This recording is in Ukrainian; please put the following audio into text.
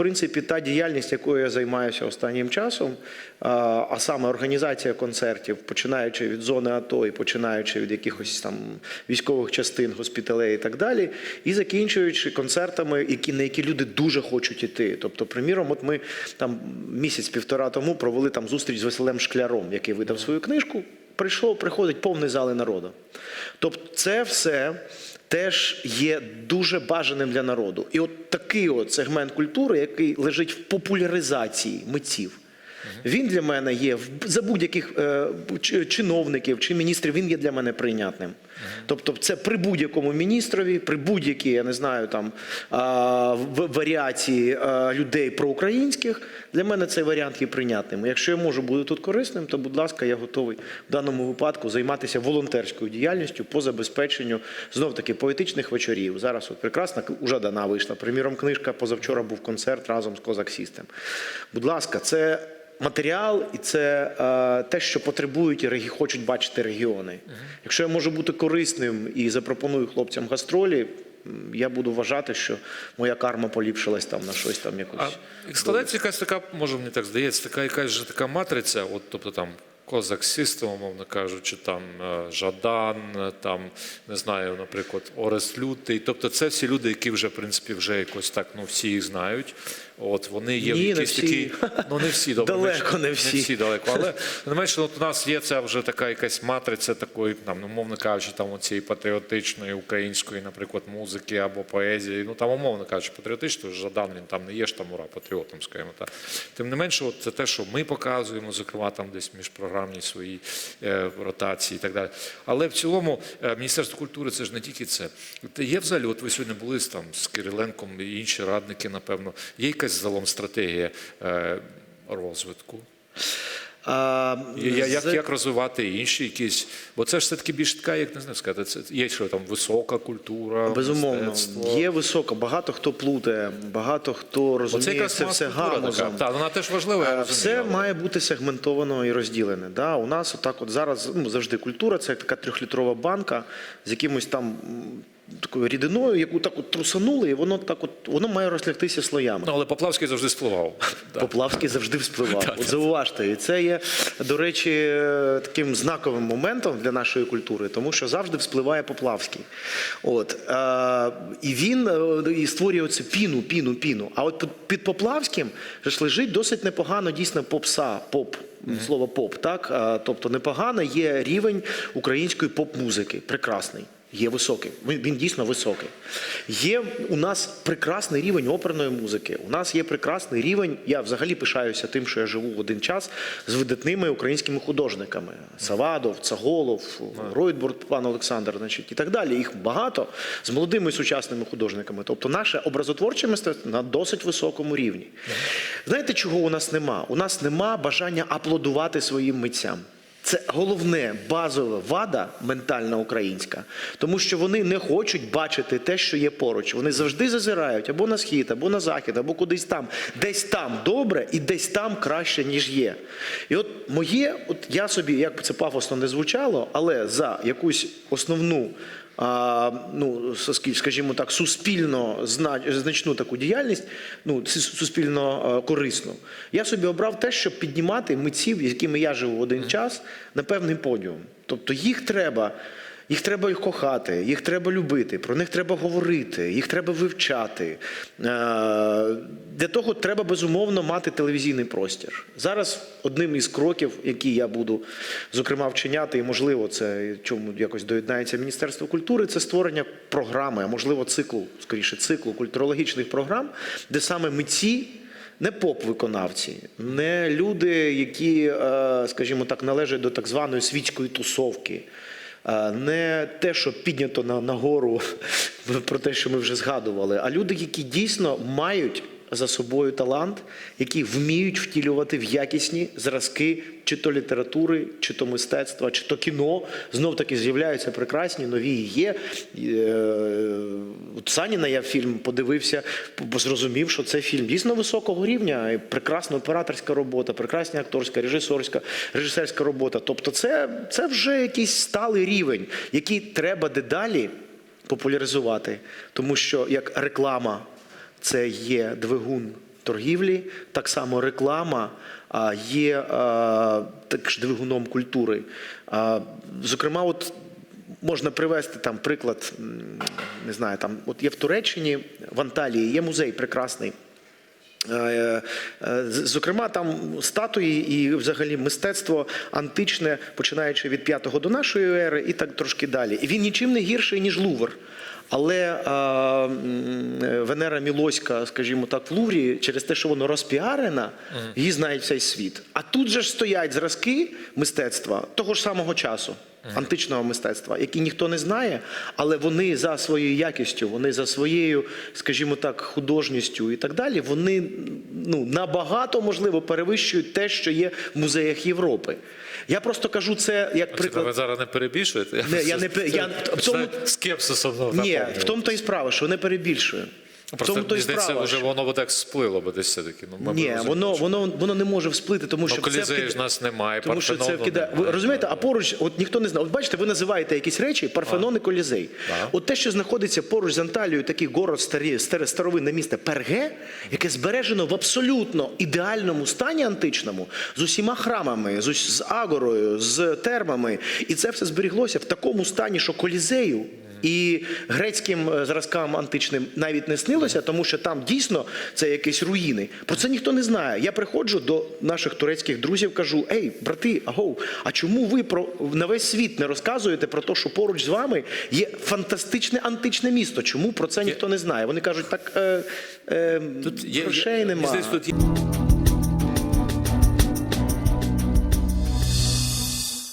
принципі, та діяльність, якою я займаюся останнім часом, а саме організація концертів, починаючи від зони АТО і починаючи від якихось там військових частин, госпіталей і так далі, і закінчуючи концертами, які на які люди дуже хочуть іти. Тобто, приміром, от ми там місяць-півтора тому провели там зустріч з Василем Шкляром, який видав свою книжку. Прийшов, приходить повний зали народу. Тобто, це все теж є дуже бажаним для народу. І от такий от сегмент культури, який лежить в популяризації митців. Він для мене є за будь-яких е, чиновників чи міністрів. Він є для мене прийнятним. Тобто, це при будь-якому міністрові, при будь-якій, я не знаю, там варіації людей проукраїнських. Для мене цей варіант є прийнятним. Якщо я можу бути тут корисним, то будь ласка, я готовий в даному випадку займатися волонтерською діяльністю по забезпеченню знов таки поетичних вечорів. Зараз от прекрасна уже дана вийшла. Приміром, книжка позавчора був концерт разом з Козак Сістем. Будь ласка, це матеріал і це е, те, що потребують і хочуть бачити регіони. Якщо я можу бути корисним і запропоную хлопцям гастролі. Я буду вважати, що моя карма поліпшилась там на щось там якусь. А складається якась така, може мені так здається, така якась же така матриця, от тобто там Козак System, умовно кажучи, там е, Жадан, е, там не знаю, наприклад, Орест Лютий. Тобто це всі люди, які вже в принципі вже якось так, ну всі їх знають. От вони є Ні, не всі. такій, ну не всі добре, Далеко не всі. Не всі далеко, але не менше, от у нас є ця вже така якась матриця такої, там, ну, умовно кажучи, там цієї патріотичної української, наприклад, музики або поезії. Ну там, умовно кажучи, патріотичної, Жадан він там не є ж там ура патріотом, скажімо так. Тим не менше, от це те, що ми показуємо, зокрема там десь міжпрограмні свої е, ротації і так далі. Але в цілому е, Міністерство культури це ж не тільки це. Є взагалі, от ви сьогодні були там з Кириленком і інші радники, напевно. Є якась загалом стратегія е, розвитку? А, я- Як, з- як розвивати інші якісь? Бо це ж все-таки більш така, як не знаю сказати, це є що там висока культура, Безумовно, мистецтво. є високо. Багато хто плутає, багато хто Бо це якраз це все гамузом. Так, вона теж важлива. я Е, розумію, Все але- має бути сегментовано і розділене. Да? У нас отак от зараз ну, завжди культура це як така трьохлітрова банка з якимось там такою рідиною, яку так от трусанули, і воно так от воно має розлягтися слоями. Ну, але Поплавський завжди спливав. Поплавський завжди вспливав. От зауважте, і це є, до речі, таким знаковим моментом для нашої культури, тому що завжди вспливає Поплавський. От, і він е, і створює оце піну, піну, піну. А от під, Поплавським ж лежить досить непогано дійсно попса, поп. Слово поп, так? Тобто непогано є рівень української поп-музики. Прекрасний. Є високий, він, дійсно високий. Є у нас прекрасний рівень оперної музики. У нас є прекрасний рівень. Я взагалі пишаюся тим, що я живу в один час з видатними українськими художниками: Савадов, Цаголов, Ройтбург, пан Олександр, значить, і так далі. Їх багато з молодими сучасними художниками. Тобто, наше образотворче мистецтво на досить високому рівні. Знаєте, чого у нас нема? У нас нема бажання аплодувати своїм митцям. Це головне базова вада ментальна українська, тому що вони не хочуть бачити те, що є поруч. Вони завжди зазирають або на схід, або на захід, або кудись там. Десь там добре і десь там краще, ніж є. І от моє, от я собі, як це пафосно не звучало, але за якусь основну. Ну, ск- скажімо так, суспільно значну таку діяльність, ну, суспільно е, корисну. Я собі обрав те, щоб піднімати митців, з якими я живу в один час, на певний подіум. Тобто їх треба. Їх треба кохати, їх треба любити, про них треба говорити, їх треба вивчати. Е, Для того треба безумовно мати телевізійний простір. Зараз одним із кроків, які я буду зокрема вчиняти, і можливо, це чому якось доєднається Міністерство культури, це створення програми, а можливо, циклу, скоріше, циклу культурологічних програм, де саме митці. Не поп-виконавці, не люди, які, е, скажімо так, належать до так званої світської тусовки, не те, що піднято на, нагору про те, що ми вже згадували, а люди, які дійсно мають за собою талант, які вміють втілювати в якісні зразки чи то літератури, чи то мистецтва, чи то кіно. Знов таки з'являються прекрасні, нові є. Саніна я фільм подивився, зрозумів, що це фільм дійсно високого рівня, прекрасна операторська робота, прекрасна акторська, режисерська, режисерська робота. Тобто, це, це вже якийсь сталий рівень, який треба дедалі популяризувати, тому що як реклама це є двигун торгівлі, так само реклама є також двигуном культури. Зокрема, от можна привести там приклад, не знаю, там от є в Туреччині, в Анталії, є музей прекрасний. Е, е, Зокрема, там статуї і взагалі мистецтво античне, починаючи від 5-го до нашої ери, і так трошки далі. І він нічим не гірший, ніж Лувр. Але е, Венера Мілоська, скажімо так, в Луврі, через те, що воно розпіарена, її знає цей світ. А тут же ж стоять зразки мистецтва того ж самого часу, античного мистецтва, які ніхто не знає, але вони за своєю якістю, вони за своєю, скажімо так, художністю і так далі, вони ну, набагато можливо перевищують те, що є в музеях Європи. Я просто кажу це як приклад. ви зараз не перебільшуєте? Не, я не я- в цьому- скепсисом Ні, в тому то і справа, що не перебільшую. Просто цьому то здається, вже воно би так сплило би десь все-таки. Ну, ми Ні, воно, воно, воно не може всплити, тому що Ну, це вкид- ж нас немає, Тому що це Парфенону вкидає. Ви розумієте, а поруч, от ніхто не знає. От бачите, ви називаєте якісь речі Парфенон і Колізей. Так. От те, що знаходиться поруч з Анталією, такий город старі, старовинне місто Перге, яке збережено в абсолютно ідеальному стані античному, з усіма храмами, з, з агорою, з термами. І це все зберіглося в такому стані, що Колізею. І грецьким е, зразкам античним навіть не снилося, тому що там дійсно це якісь руїни. Про це ніхто не знає. Я приходжу до наших турецьких друзів, кажу: Ей, брати, агоу, а чому ви про на весь світ не розказуєте про те, що поруч з вами є фантастичне античне місто? Чому про це ніхто не знає? Вони кажуть, так е, е, грошей немає.